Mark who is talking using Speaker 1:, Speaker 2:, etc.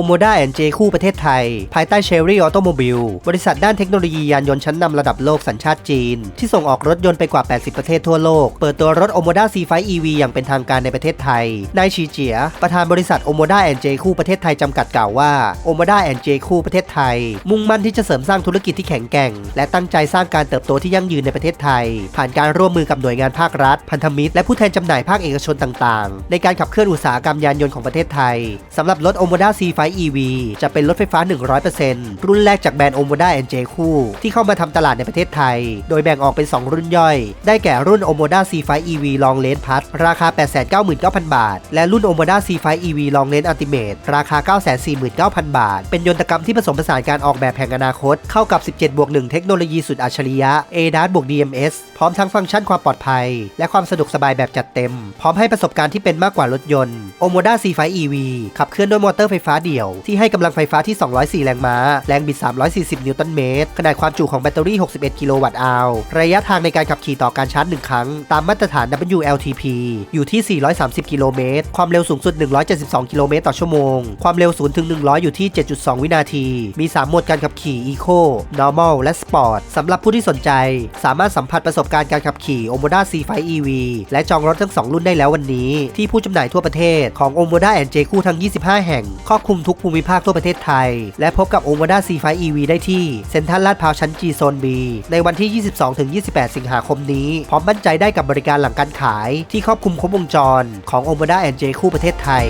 Speaker 1: Omoda J คู่ประเทศไทย ภายใต้ Cherry Automobile บริษัทด้านเทคโนโลยียานยนต์ชั้นนำระดับโลกสัญชาติจีน ที่ส่งออกรถยนต์ไปกว่า 80 ประเทศทั่วโลก เปิดตัวรถ Omoda C5 EV อย่างเป็นทางการในประเทศไทย นายชีเจีย ประธานบริษัท Omoda J คู่ประเทศไทยจำกัดกล่าวว่า Omoda J คู่ประเทศไทย มุ่งมั่นที่จะเสริมสร้างธุรกิจที่แข็งแกร่ง และตั้งใจสร้างการเติบโตที่ยั่งยืนในประเทศไทย ผ่านการร่วมมือกับหน่วยงานภาครัฐ พันธมิตรและผู้แทนจำหน่ายภาคเอกชนต่าง ๆ ในการขับเคลื่อนอุตสาหกรรมยานยนต์ของประเทศไทยสำหรับรถ Omoda C5 EV จะเป็นรถไฟฟ้า 100%รุ่นแรกจากแบรนด์ Omoda NJ คู่ ที่เข้ามาทำตลาดในประเทศไทย โดยแบ่งออกเป็น 2 รุ่นย่อย ได้แก่รุ่น Omoda C5 EV Long Range Plus ราคา 899,000 บาท และรุ่น Omoda C5 EV Long Range Ultimate ราคา 949,000 บาท เป็นยนตกรรมที่ผสมผสานการออกแบบแห่งอนาคต เข้ากับ 17 บวก 1 เทคโนโลยีสุดอัจฉริยะ ADAS บวก DMS พร้อมทั้งฟังก์ชันความปลอดภัย และความสะดวกสบายแบบจัดเต็ม พร้อมให้ประสบการณ์ที่เป็นมากกว่ารถยนต์ Omoda C5 EV ขับเคลื่อนด้วยมอเตอร์ไฟฟ้าเดี่ยวที่ให้กำลังไฟฟ้าที่ 204 แรงม้า แรงบิด 340 นิวตันเมตร ขนาดความจุของแบตเตอรี่ 61 กิโลวัตต์อาวระยะทางในการขับขี่ต่อการชาร์จ 1 ครั้ง ตามมาตรฐาน WLTP อยู่ที่ 430 กิโลเมตร ความเร็วสูงสุด 172 กิโลเมตรต่อชั่วโมง ความเร็ว0ถึง100 อยู่ที่ 7.2 วินาที มี 3 โหมดการขับขี่ Eco Normal และ Sport สำหรับผู้ที่สนใจ สามารถสัมผัสประสบการณ์การขับขี่ Omoda C5 EV และจองรถทั้ง 2 รุ่นได้แล้ววันนี้ ที่ผู้จำหน่ายทั่วประเทศของ Omoda J คู่ทั้ง 25 แห่งครอบคลุมทุกภูมิภาคทั่วประเทศไทย และพบกับ Omoda C5 EV ได้ที่เซ็นทรัลลาดพร้าวชั้น G โซน B ในวันที่ 22-28 สิงหาคมนี้ พร้อมมั่นใจได้กับบริการหลังการขาย ที่ครอบคลุมครบวงจร ของโอมาด้าแอนเจคู่ประเทศไทย